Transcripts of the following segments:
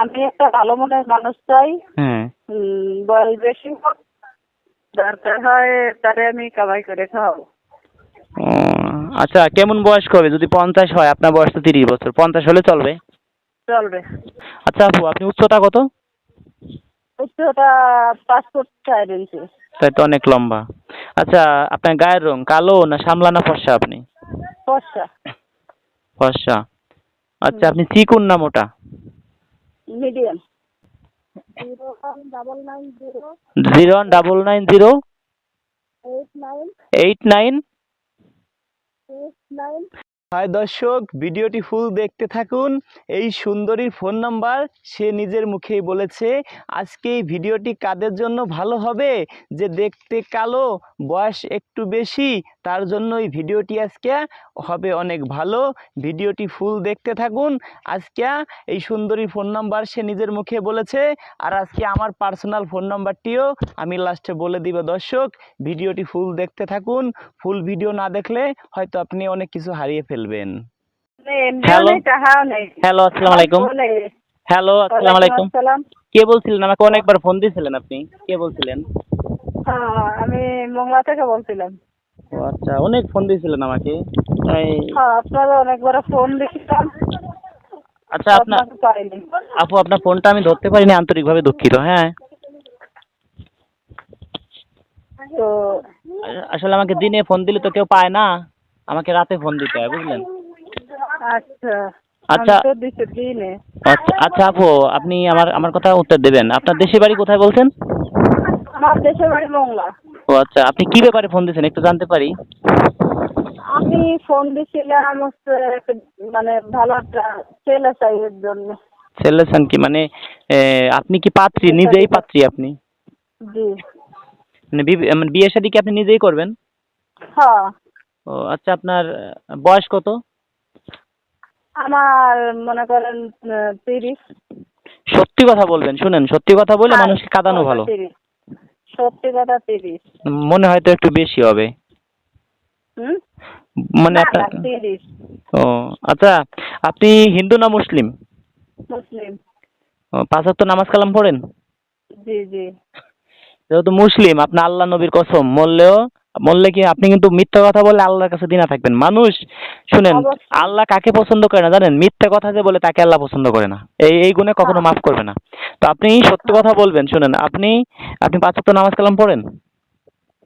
আমি একটা ভালো মনের মানুষ চাই। হ্যাঁ। বয়স বেশি হোক দরকার হয় তারে আমি কামাই করে খাওয়াবো। আচ্ছা কেমন বয়স্ক হবে যদি পঞ্চাশ হয় আপনার বয়স তো তিরিশ বছর পঞ্চাশ হলে চলবে? চলবে। আচ্ছা আপু আপনি উচ্চতা কত? উচ্চতা পাঁচ ফুট চার ইঞ্চি। তাই তো অনেক লম্বা। আচ্ছা আপনার গায়ের রং কালো না সামলা না ফর্সা আপনি? ফর্সা। ফর্সা। আচ্ছা আপনি চিকুন না মোটা? Medium. Zero one double nine zero. Eight nine. Hi দর্শক ভিডিওটি ফুল দেখতে থাকুন। এই সুন্দরীর ফোন নাম্বার সে নিজের মুখেই বলেছে আজকে এই ভিডিওটি কাদের জন্য ভালো হবে? যে দেখতে কালো বয়স একটু বেশি তার জন্য এই ভিডিওটি আজকে হবে অনেক ভালো। ভিডিওটি ফুল দেখতে থাকুন। আজকে এই সুন্দরী ফোন নাম্বার সে নিজের মুখে বলেছে আর আজকে আমার পার্সোনাল ফোন নাম্বারটিও আমি লাস্টে বলে দিব দর্শক। ভিডিওটি ফুল দেখতে থাকুন। ফুল ভিডিও না দেখলে হয়তো আপনি অনেক কিছু হারিয়ে ফেলবেন। হ্যালো। আসসালামু আলাইকুম। হ্যালো আসসালামু আলাইকুম। কে বলছিলেন? আমাকে অনেকবার ফোন দিয়েছিলেন আপনি। কে বলছিলেন? হ্যাঁ আমি মোংলা থেকে বলছিলাম। ও আচ্ছা অনেক ফোন দিয়েছিলেন আমাকে। এই হ্যাঁ আপনারা অনেকবার ফোন দিয়েছিলাম আচ্ছা আপনার আপু আপনার ফোনটা আমি ধরতে পারিনি আন্তরিকভাবে দুঃখিত হ্যাঁ। তো আসলে আমাকে দিনে ফোন দিলে তো কেউ পায় না আমাকে রাতে ফোন দিতে হয় বুঝলেন? আচ্ছা আচ্ছা। আচ্ছা আচ্ছা আপু আপনি আমার আমার কথা উত্তর দেবেন। আপনার দেশের বাড়ি কোথায় বলছেন? আমার দেশের বাড়ি মোংলা। ও আচ্ছা আপনি কি ব্যাপারে ফোন দিয়েছেন? একটু জানতে পারি। আমি ফোন একটা মানে ভালো একটা ছেলে জন্য। ছেলেছেন কি মানে আপনি কি পাত্রী? নিজেই পাত্রী আপনি? জি। মানে মানে বিয়ে শাদী কি আপনি নিজেই করবেন? হ্যাঁ। ও আচ্ছা আপনার বয়স কত? আমার মনে করেন তিরিশ। সত্যি কথা বলবেন শুনেন সত্যি কথা বলে মানুষকে কাঁদানো ভালো। সত্যি কথা তিরিশ। মনে হয়তো একটু বেশি হবে। হুম? মানে আপনার তিরিশ। ও আচ্ছা আপনি হিন্দু না মুসলিম? মুসলিম। পাঁচ ওয়াক্ত নামাজ কালাম পড়েন? জি জি। যেহেতু মুসলিম আপনার আল্লাহ নবীর কসম মরলেও মরলে কি আপনি কিন্তু মিথ্যা কথা বলে আল্লাহর কাছে দিনা থাকবেন? মানুষ শুনেন আল্লাহ কাকে পছন্দ করে না জানেন? মিথ্যা কথা যে বলে তাকে আল্লাহ পছন্দ করে না। এই এই গুণে কখনো মাফ করবে না। তো আপনি সত্য কথা বলবেন শুনেন আপনি আপনি পাঁচ ওয়াক্ত নামাজ কালাম পড়েন?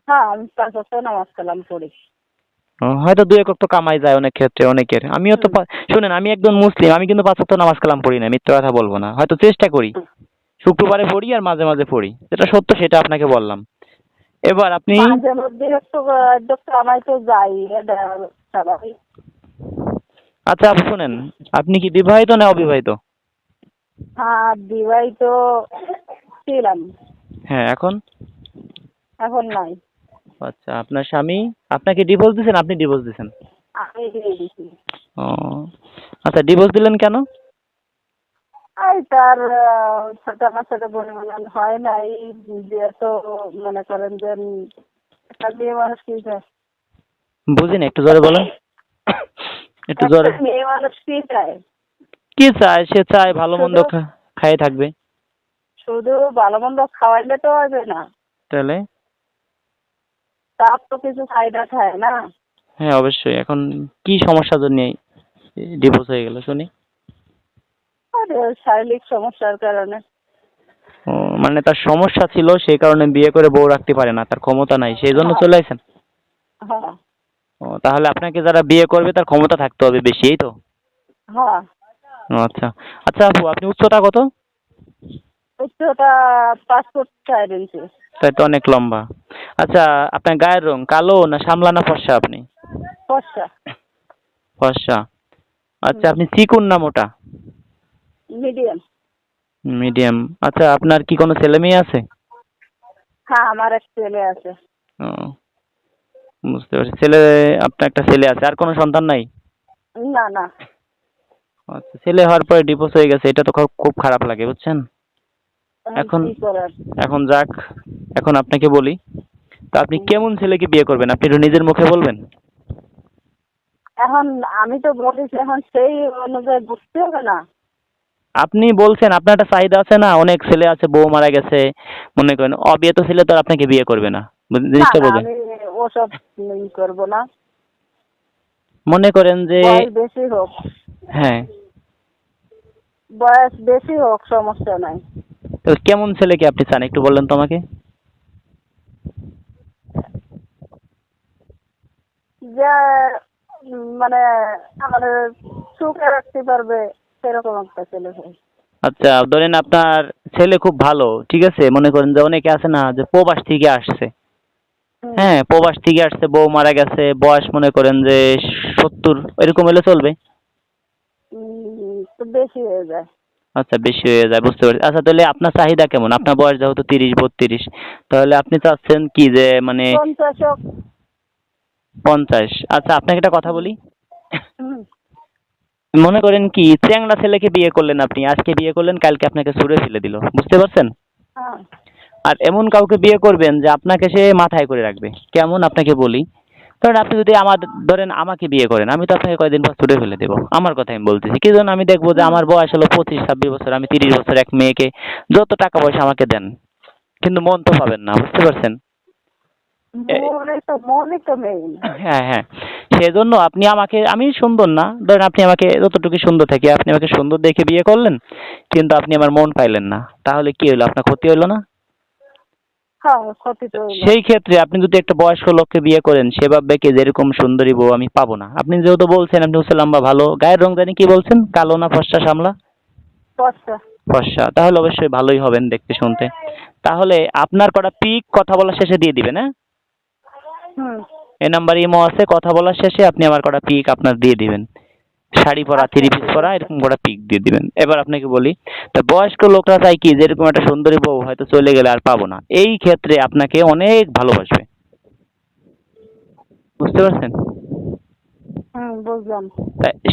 হ্যাঁ আমি পাঁচ বছর নামাজ কালাম পড়ি। হয়তো দু একক তো কামাই যায় অনেক ক্ষেত্রে অনেকের। আমিও তো শুনেন আমি একজন মুসলিম আমি কিন্তু পাঁচ ওয়াক্ত নামাজ কালাম পড়ি না মিথ্যা কথা বলব না। হয়তো চেষ্টা করি। শুক্রবারে পড়ি আর মাঝে মাঝে পড়ি। যেটা সত্য সেটা আপনাকে বললাম। এবার আপনি মাঝে মধ্যে একটু একটু কামাই তো যাই এটা স্বাভাবিক। আচ্ছা আপনি শুনেন আপনি কি বিবাহিত না অবিবাহিত? হ্যাঁ বিবাহিত ছিলাম। হ্যাঁ এখন? এখন নাই। আচ্ছা আপনার স্বামী? আপনাকে ডিভোর্স দিয়েছেন আপনি ডিভোর্স দিয়েছেন আমি দিয়ে দিছি ও আচ্ছা ডিভোর্স দিলেন কেন? এই তার সাথে আমার সাথে পরিমাণ হয় নাই। যে তো মনে করেন যে একটা মেয়ে মানুষ কি চায় বুঝিনি একটু জোরে বলেন। একটু জোরে। মেয়ে মানুষ কি চায় কি চায়? সে চায় ভালো মন্দ খা- খাইয়ে থাকবে। শুধু ভালো মন্দ খাওয়াইলে তো হবে না। তাহলে? তার তো কিছু ফায়দা খায় না। হ্যাঁ অবশ্যই। এখন কি সমস্যার জন্য ডিভোর্স হয়ে গেল শুনি। শারীরিক সমস্যার কারণে। ও মানে তার সমস্যা ছিল সেই কারণে বিয়ে করে বউ রাখতে পারে না তার ক্ষমতা নাই সেই জন্য চলে আসেন হ্যাঁ। ও তাহলে আপনাকে যারা বিয়ে করবে তার ক্ষমতা থাকতে হবে বেশি এই তো? হ্যাঁ। আচ্ছা। আচ্ছা আপু আপনি উচ্চতা কত? উচ্চতা পাঁচ ফুট চার ইঞ্চি। তাই তো অনেক লম্বা। আচ্ছা আপনার গায়ের রং কালো না সামলা না ফর্সা আপনি? ফর্সা। ফর্সা। আচ্ছা আপনি চিকুন না মোটা? মিডিয়াম। মিডিয়াম। আচ্ছা আপনার কি কোনো ছেলে মেয়ে আছে? হ্যাঁ আমার এক ছেলে আছে। ও বুঝতে পারছি। ছেলে আপনার একটা ছেলে আছে। আর কোনো সন্তান নাই? না না। আচ্ছা ছেলে হওয়ার পরে ডিভোর্স হয়ে গেছে। এটা তো খুব খুব খারাপ লাগে বুঝছেন? এখন এখন যাক এখন আপনাকে বলি। তা আপনি কেমন ছেলেকে বিয়ে করবেন? আপনি একটু নিজের মুখে বলবেন। এখন আমি তো বলি এখন সেই অনুযায়ী বুঝতে হবে না। আপনি বলছেন আপনার একটা চাহিদা আছে না? অনেক ছেলে আছে বউ মারা গেছে। মনে করেন অবিয়েত ছেলে তো আর আপনাকে বিয়ে করবে না। জিনিসটা বোঝেন। ওসব ই করব না। মনে করেন যে বয়স বেশি হোক। হ্যাঁ। বয়স বেশি হোক সমস্যা নাই। তো কেমন ছেলেকে আপনি চান? একটু বললেন তো আমাকে। যে মানে আমাদের সুখে রাখতে পারবে। সেরকম একটা ছেলে চাই। আচ্ছা ধরেন আপনার ছেলে খুব ভালো ঠিক আছে? মনে করেন যে অনেকে আছে না যে প্রবাস থেকে আসছে। হ্যাঁ প্রবাস থেকে আসছে বউ মারা গেছে বয়স মনে করেন যে সত্তর এরকম হলে চলবে? বেশি হয়ে যায়। আচ্ছা বেশি হয়ে যায় বুঝতে পারছি। আচ্ছা তাহলে আপনার চাহিদা কেমন? আপনার বয়স যেহেতু তিরিশ বত্রিশ তাহলে আপনি চাচ্ছেন কি যে মানে পঞ্চাশ আচ্ছা আপনাকে একটা কথা বলি? মনে করেন কি চ্যাংড়া ছেলেকে বিয়ে করলেন আপনি আজকে বিয়ে করলেন কালকে আপনাকে ছুঁড়ে ফেলে দিল বুঝতে পারছেন? হ্যাঁ। আর এমন কাউকে বিয়ে করবেন যে আপনাকে সে মাথায় করে রাখবে কেমন আপনাকে বলি? ধরেন আপনি যদি আমার ধরেন আমাকে বিয়ে করেন আমি তো আপনাকে কয়েকদিন পর ছুটে ফেলে দেবো আমার কথা আমি বলতেছি কি জন্য আমি দেখব যে আমার বয়স হলো পঁচিশ ছাব্বিশ বছর আমি তিরিশ বছর এক মেয়েকে যত টাকা পয়সা আমাকে দেন কিন্তু মন তো পাবেন না বুঝতে পারছেন এ- মনে তো মনে তো মেইন হ্যাঁ হ্যাঁ। সেজন্য আপনি আমাকে আমি সুন্দর না। ধরেন আপনি আমাকে যতটুকু সুন্দর থাকি আপনি আমাকে সুন্দর দেখে বিয়ে করলেন কিন্তু আপনি আমার মন পাইলেন না। তাহলে কি হলো আপনার ক্ষতি হলো না? হ্যাঁ। সেই ক্ষেত্রে আপনি যদি একটা বয়স্ক লোককে বিয়ে করেন সে ভাববে কি যে এরকম সুন্দরী বউ আমি পাবো না। আপনি যেহেতু বলছেন আপনি হচ্ছে লম্বা ভালো। গায়ের রং জানি কি বলছেন? কালো না ফর্সা সামলা ফর্সা। তাহলে অবশ্যই ভালোই হবেন দেখতে শুনতে। তাহলে আপনার কটা পিক কথা বলার শেষে দিয়ে দিবেন হ্যাঁ? এই নাম্বার ইমো আছে কথা বলার শেষে আপনি আমার কটা পিক আপনার দিয়ে দিবেন। শাড়ি পরা থ্রি পিস পরা এরকম কটা পিক দিয়ে দিবেন। এবার আপনাকে বলি তা বয়স্ক লোকরা চাই কি যে এরকম একটা সুন্দরী বউ হয়তো চলে গেলে আর পাবো না। এই ক্ষেত্রে আপনাকে অনেক ভালোবাসবে। বুঝতে পারছেন? বুঝলাম।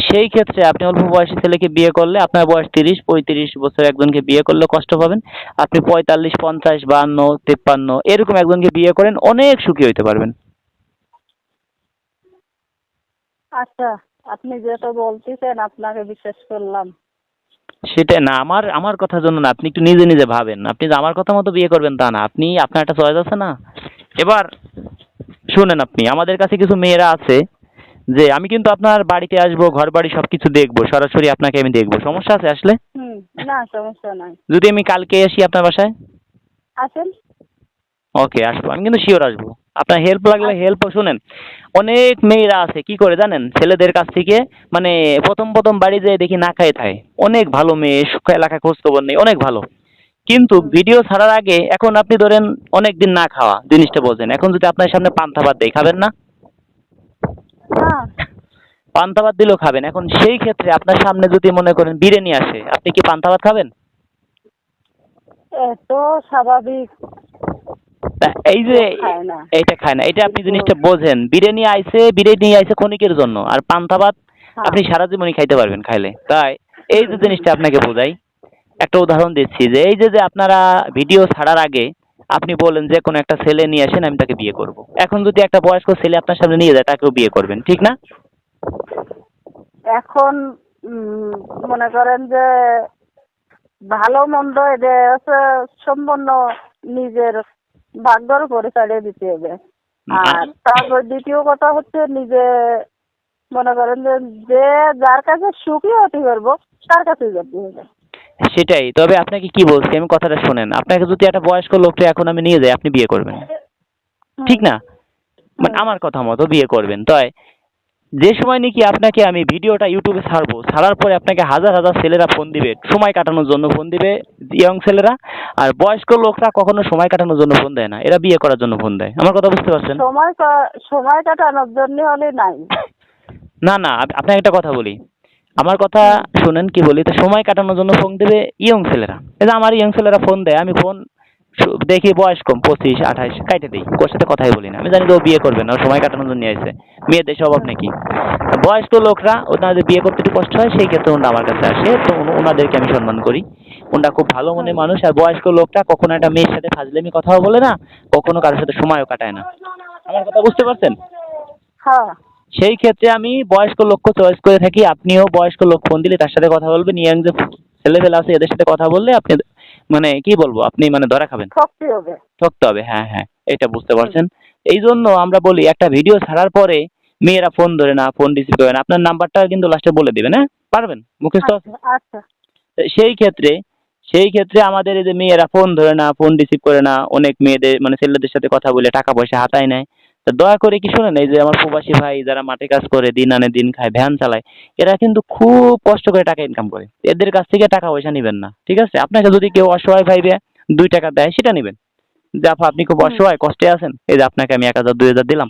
সেই ক্ষেত্রে আপনি অল্প বয়সী ছেলেকে বিয়ে করলে আপনার বয়স তিরিশ পঁয়ত্রিশ বছর একজনকে বিয়ে করলে কষ্ট পাবেন। আপনি পঁয়তাল্লিশ পঞ্চাশ বাহান্ন তেপ্পান্ন এরকম একজনকে বিয়ে করেন অনেক সুখী হইতে পারবেন। আচ্ছা আপনি যেটা বলতেছেন আপনাকে বিশ্বাস করলাম। সেটা না আমার আমার কথার জন্য না আপনি একটু নিজে নিজে ভাবেন। আপনি যে আমার কথা মতো বিয়ে করবেন তা না আপনি আপনার একটা চয়েস আছে না? এবার শুনেন আপনি আমাদের কাছে কিছু মেয়েরা আছে যে আমি কিন্তু আপনার বাড়িতে আসব ঘর বাড়ি সব কিছু দেখব সরাসরি আপনাকে আমি দেখব। সমস্যা আছে আসলে? না সমস্যা নাই। যদি আমি কালকে আসি আপনার বাসায়? আসেন। ওকে আসব। আমি কিন্তু শিওর আসব। আপনার হেল্প লাগলে হেল্প শুনেন। অনেক মেয়েরা আছে কি করে জানেন? ছেলেদের কাছ থেকে মানে প্রথম প্রথম বাড়ি যেয়ে দেখি না খায় থাকে অনেক ভালো মেয়ে এলাকা খোঁজ খবর নেই অনেক ভালো। কিন্তু ভিডিও ছাড়ার আগে এখন আপনি ধরেন অনেক দিন না খাওয়া জিনিসটা বোঝেন। এখন যদি আপনার সামনে পান্তা ভাত দেয় খাবেন না? পান্তা ভাত দিলেও খাবেন। এখন সেই ক্ষেত্রে আপনার সামনে যদি মনে করেন বিরিয়ানি আসে আপনি কি পান্তা ভাত খাবেন? এত স্বাভাবিক। তা এই যে এইটা খায় না। এটা আপনি জিনিসটা বোঝেন। বিরিয়ানি আইছে বিরিয়ানি আইছে ক্ষণিকের জন্য। আর পান্তা ভাত হ্যাঁ। আপনি সারা জীবনই খাইতে পারবেন খাইলে। তাই এই যে জিনিসটা আপনাকে বোঝাই একটা উদাহরণ দিচ্ছি যে এই যে যে আপনারা ভিডিও ছাড়ার আগে আপনি বলেন যে কোনো একটা ছেলে নিয়ে আসেন আমি তাকে বিয়ে করব। এখন যদি একটা বয়স্ক ছেলে আপনার সামনে নিয়ে যায় তাকেও বিয়ে করবেন। ঠিক না? এখন মনে করেন যে ভালো মন্দ এটা হচ্ছে সম্পূর্ণ নিজের ভাগ্যর উপরে ছাড়িয়ে দিতে হবে। আর তারপর দ্বিতীয় কথা হচ্ছে নিজে মনে করেন যে যে যার কাছে সুখী হতে পারব তার কাছে যেতে হবে। সেটাই। তবে আপনাকে কি বলছি আমি কথাটা শোনেন। আপনাকে যদি একটা বয়স্ক লোককে এখন আমি নিয়ে যাই আপনি বিয়ে করবেন। ঠিক না? মানে আমার কথা মতো বিয়ে করবেন তাই? যে সময় নাকি আপনাকে আমি ভিডিওটা ইউটিউবে ছাড়বো ছাড়ার পরে আপনাকে হাজার হাজার ছেলেরা ফোন দিবে সময় কাটানোর জন্য ফোন দিবে ইয়ং ছেলেরা। আর বয়স্ক লোকরা কখনো সময় কাটানোর জন্য ফোন দেয় না এরা বিয়ে করার জন্য ফোন দেয়। আমার কথা বুঝতে পারছেন? সময় সময় কাটানোর জন্য হলে নাই। না না আপনাকে একটা কথা বলি। আমার কথা শুনেন কি বলি তো সময় কাটানোর জন্য ফোন দেবে ইয়ং ছেলেরা। এই যে আমার ইয়ং ছেলেরা ফোন দেয় আমি ফোন দেখি বয়স কম পঁচিশ আঠাশ কাইটে দিই ওর সাথে কথাই বলি না। আমি জানি যে ও বিয়ে করবে না সময় কাটানোর জন্য আসছে মেয়েদের স্বভাব নাকি? তো বয়স্ক লোকরা ওনাদের বিয়ে করতে একটু কষ্ট হয় সেই ক্ষেত্রে ওনারা আমার কাছে আসে তো ওনাদেরকে আমি সম্মান করি। ওনারা খুব ভালো মনের মানুষ আর বয়স্ক লোকটা কখনো একটা মেয়ের সাথে ফাজলেমি কথাও বলে না কখনো কারোর সাথে সময়ও কাটায় না। আমার কথা বুঝতে পারছেন? হ্যাঁ। সেই ক্ষেত্রে আমি বয়স্ক লোককে চয়েস করে থাকি আপনিও বয়স্ক লোক ফোন দিলে তার সাথে কথা বলবেন ইয়াং যে ছেলে ফেলে আছে এদের সাথে কথা বললে আপনি মানে কি বলব আপনি মানে ধরা খাবেন। ঠকতে হবে। হ্যাঁ হ্যাঁ এটা বুঝতে পারছেন। এই জন্য আমরা বলি একটা ভিডিও ছাড়ার পরে মেয়েরা ফোন ধরে না ফোন রিসিভ করে না। আপনার নাম্বারটা কিন্তু লাস্টে বলে দেবেন হ্যাঁ? পারবেন? মুখস্থ আছে? আচ্ছা আচ্ছা। সেই ক্ষেত্রে সেই ক্ষেত্রে আমাদের এই যে মেয়েরা ফোন ধরে না ফোন রিসিভ করে না অনেক মেয়েদের মানে ছেলেদের সাথে কথা বলে টাকা পয়সা হাতায় নেয়। দয়া করে কি শোনেন এই যে আমার প্রবাসী ভাই যারা মাঠে কাজ করে দিন আনে দিন খায় ভ্যান চালায় এরা কিন্তু খুব কষ্ট করে টাকা ইনকাম করে। এদের কাছ থেকে টাকা পয়সা নেবেন না ঠিক আছে? আপনাকে যদি কেউ অসহায় ভাইবে দুই টাকা দেয় সেটা নেবেন। যে আপা আপনি খুব অসহায় কষ্টে আছেন? এই যে আপনাকে আমি এক হাজার দুই হাজার দিলাম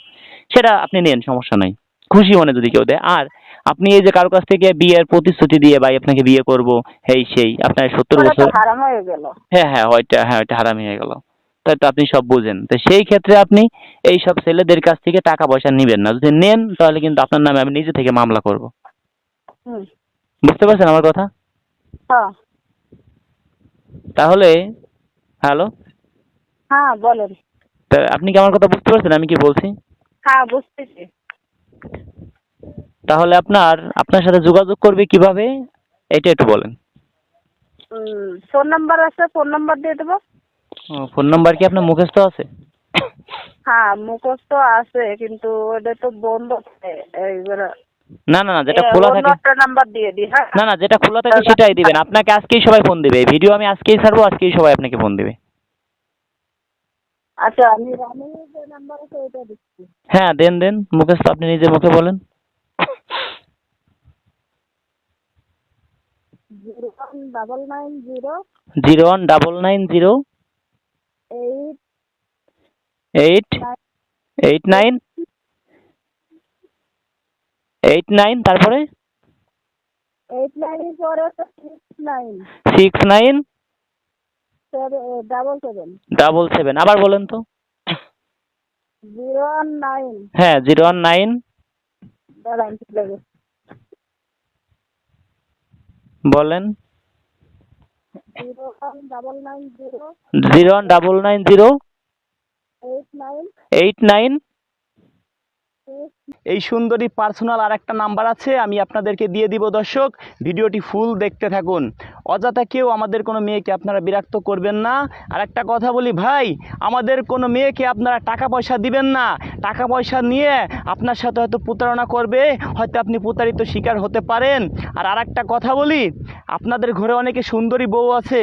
সেটা আপনি নেন সমস্যা নাই। খুশি মনে যদি কেউ দেয়। আর আপনি এই যে কারও কাছ থেকে বিয়ের প্রতিশ্রুতি দিয়ে ভাই আপনাকে বিয়ে করব এই সেই আপনার সত্তর বছর হয়ে গেল। হ্যাঁ হ্যাঁ ওইটা হ্যাঁ ওইটা হারামি হয়ে গেল। তাই তো আপনি সব বুঝেন। তো সেই ক্ষেত্রে আপনি এই সব ছেলেদের কাছ থেকে টাকা পয়সা নেবেন না। যদি নেন তাহলে কিন্তু আপনার নামে আমি নিজে থেকে মামলা করব। বুঝতে পারছেন আমার কথা? হ্যাঁ। তাহলে হ্যালো? হ্যাঁ বলেন। তা আপনি কি আমার কথা বুঝতে পারছেন? আমি কি বলছি? হ্যাঁ বুঝতেছি। তাহলে আপনার আপনার সাথে যোগাযোগ করবে কীভাবে? এটা একটু বলেন। ফোন নাম্বার আছে ফোন নাম্বার দিয়ে দেবো। ফোন নাম্বার কি আপনার মুখস্থ আছে? হ্যাঁ মুখস্থ আছে কিন্তু ওটা তো বন্ধ না না না যেটা খোলা থাকে নাম্বার দিয়ে দিই হ্যাঁ। না না যেটা খোলা থাকে সেটাই দিবেন। আপনাকে আজকেই সবাই ফোন দিবে। এই ভিডিও আমি আজকেই ছাড়বো আজকেই সবাই আপনাকে ফোন দিবে। আচ্ছা আমি রানি যে নাম্বার আছে ওইটা দিচ্ছি। হ্যাঁ দেন দেন মুখস্থ। আপনি নিজের মুখে বলেন। Zero one double nine zero. Zero one double nine zero. Eight eight nine eight nine তারপরে? এইট নাইন পরে six nine six nine double seven double seven আবার বলেন তো। জিরো ওয়ান নাইন হ্যাঁ জিরো ওয়ান নাইন বলেন। Zero one double nine zero zero one double nine zero eight nine eight nine এই সুন্দরী personal আর একটা number আছে, আমি আপনাদেরকে দিয়ে দিব দর্শক। ভিডিওটি ফুল দেখতে থাকুন। অযথা কেউ আমাদের কোনো মেয়েকে আপনারা বিরক্ত করবেন না। আর একটা কথা বলি, ভাই, আমাদের কোনো মেয়েকে আপনারা টাকা পয়সা দিবেন না। টাকা পয়সা নিয়ে আপনার সাথে হয়তো প্রতারণা করবে, হয়তো আপনি প্রতারিত শিকার হতে পারেন। আর আর একটা কথা বলি, আপনাদের ঘরে অনেকে সুন্দরী বউ আছে।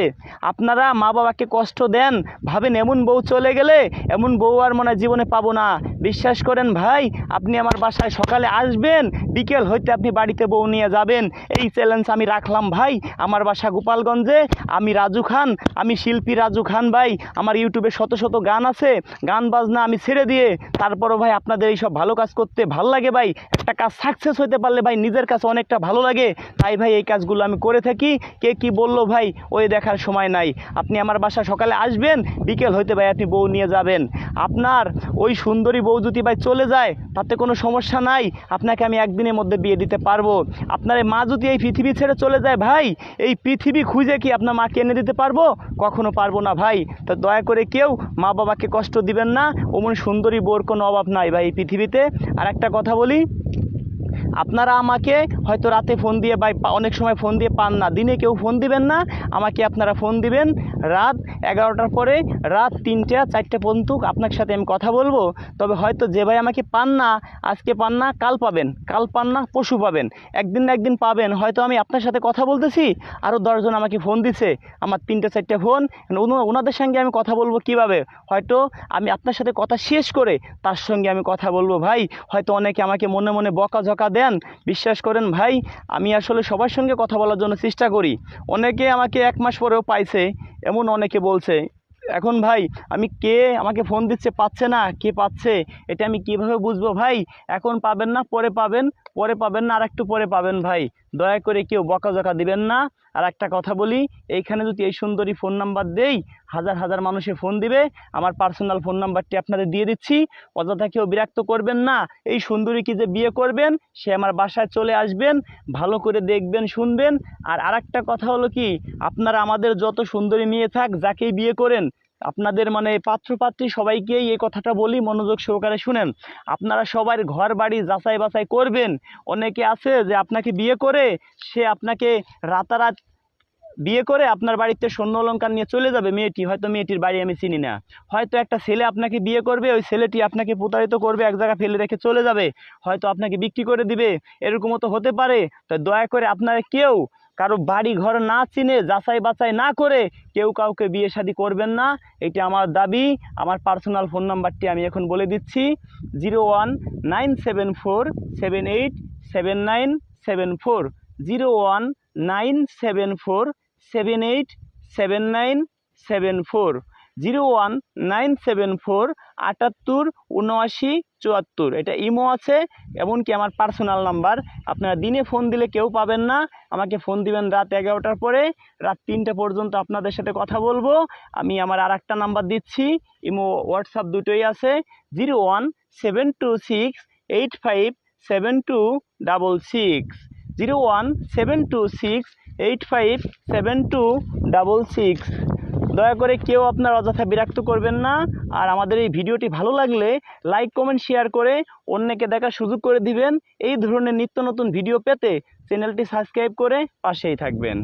আপনারা মা বাবাকে কষ্ট দেন, ভাবেন এমন বউ চলে গেলে, এমন বউ আর মনে জীবনে পাবো না। বিশ্বাস করেন ভাই, আপনি আমার বাসায় সকালে আসবেন, বিকেল হইতে আপনি বাড়িতে বউ নিয়ে যাবেন। এই চ্যালেঞ্জ আমি রাখলাম ভাই, আমার বাসা গোপালগঞ্জে। আমি রাজু খান, আমি শিল্পী রাজু খান ভাই। আমার ইউটিউবে শত শত গান আছে, গান বাজনা আমি ছেড়ে দিয়ে তারপরও ভাই আপনাদের এইসব ভালো কাজ করতে ভালো লাগে ভাই। একটা কাজ সাকসেস হতে পারলে ভাই নিজের কাছে অনেকটা ভালো লাগে। তাই ভাই এই কাজগুলো আমি করে থাকি। কে কি বলল ভাই ওই দেখার সময় নাই। আপনি আমার বাসা সকালে আসবেন, বিকেল হইতে ভাই আপনি বউ নিয়ে যাবেন। আপনার ওই সুন্দরী বউ যদি ভাই চলে যায়, তাতে কোনো সমস্যা নাই, আপনাকে আমি একদিনের মধ্যে বিয়ে দিতে পারব। আপনার এই মা যদি এই পৃথিবী ছেড়ে চলে যায়, ভাই, এই পৃথিবী খুঁজে কি আপনার মাকে এনে দিতে পারব? কখনো পারব না, ভাই। তো দয়া করে কেউ মা বাবাকে কষ্ট দিবেন না। অমন সুন্দরী বোর কোনো অভাব নাই, ভাই, এই পৃথিবীতে। আর একটা কথা বলি আপনারা আমাকে হয়তো রাতে ফোন দিয়ে বা অনেক সময় ফোন দিয়ে পান না। দিনে কেউ ফোন দিবেন না, আমাকে আপনারা ফোন দিবেন। রাত এগারোটার পরে রাত তিনটে, চারটে পর্যন্ত আপনার সাথে আমি কথা বলব। তবে হয়তো যে ভাই আমাকে পান না, আজকে পান না, কাল পাবেন। কাল পান না পশু পাবেন। একদিন না একদিন পাবেন। হয়তো আমি আপনার সাথে কথা বলতেছি আরও দশজন আমাকে ফোন দিছে। আমার তিনটে, চারটে ফোন। ওনাদের সঙ্গে আমি কথা বলব কীভাবে? হয়তো আমি আপনার সাথে কথা শেষ করে তার সঙ্গে আমি কথা বলব। ভাই, হয়তো অনেকে আমাকে মনে মনে বকাঝকা দেন বিশ্বাস করেন, ভাই, আমি আসলে সবার সঙ্গে কথা বলার জন্য চেষ্টা করি। অনেকে আমাকে এক মাস পরেও পাইছে, এমন অনেকে বলছে, এখন ভাই, আমি কে? আমাকে ফোন দিচ্ছে, পাচ্ছে না, কে পাচ্ছে? এটা আমি কীভাবে বুঝব? ভাই, এখন পাবেন না, পরে পাবেন। পরে পাবেন না আর একটু পরে পাবেন ভাই। দয়া করে কেউ বকাঝকা দিবেন না। আর একটা কথা বলি, এইখানে যদি এই সুন্দরী ফোন নাম্বার দেই, হাজার হাজার মানুষে ফোন দিবে। আমার পার্সোনাল ফোন নাম্বারটি আপনাদের দিয়ে দিচ্ছি। অযথা কেউ বিরক্ত করবেন না। এই সুন্দরীকে যে বিয়ে করবেন, সে আমার বাসায় চলে আসবেন, ভালো করে দেখবেন, শুনবেন। আর আরেকটা কথা হলো কি, আপনারা আমাদের যত সুন্দরী মেয়ে থাক, যাকেই বিয়ে করেন আপনাদের মানে পাত্রপাত্রী সবাইকেই এই কথাটা বলি, মনোযোগ সহকারে শুনেন। আপনারা সবার ঘর বাড়ি যাচাই বাছাই করবেন। অনেকে আছে যে আপনাকে বিয়ে করে, সে আপনাকে রাতারাত বিয়ে করে আপনার বাড়িতে স্বর্ণ অলঙ্কার নিয়ে চলে যাবে। মেয়েটি, হয়তো মেয়েটির বাড়ি আমি চিনি না। হয়তো একটা ছেলে আপনাকে বিয়ে করবে, ওই ছেলেটি আপনাকে প্রতারিত করবে, এক জায়গায় ফেলে রেখে চলে যাবে। হয়তো আপনাকে বিক্রি করে দিবে, এরকমও তো হতে পারে। তাই দয়া করে আপনারা কেউ কারও বাড়ি ঘর না চিনে যাচাই বাছাই না করে কেউ কাউকে বিয়ে শাদি করবেন না, এটি আমার দাবি। আমার পার্সোনাল ফোন নাম্বারটি আমি এখন বলে দিচ্ছি, zero one nine seven four seven eight seven nine seven four. Zero one nine seven four seven eight seven nine seven four. Zero one nine seven four আটাত্তর উনআশি চুয়াত্তর। এটা ইমো আছে, এমনকি আমার পার্সোনাল নাম্বার আপনারা দিনে ফোন দিলে কেউ পাবেন না। আমাকে ফোন দিবেন রাত এগারোটার পরে। রাত তিনটে পর্যন্ত আপনাদের সাথে কথা বলব। আমি আমার আর একটা নাম্বার দিচ্ছি। ইমো হোয়াটসঅ্যাপ দুটোই আছে। Zero one seven two six eight five seven two double six. Zero one seven two six eight five seven two double six. দয়া করে কেউ আপনার অযথা বিরক্ত করবেন না। আর আমাদের এই ভিডিওটি ভালো লাগলে লাইক, কমেন্ট, শেয়ার করে অন্যকে দেখার সুযোগ করে দিবেন। এই ধরনের নিত্য নতুন ভিডিও পেতে চ্যানেলটি সাবস্ক্রাইব করে পাশেই থাকবেন।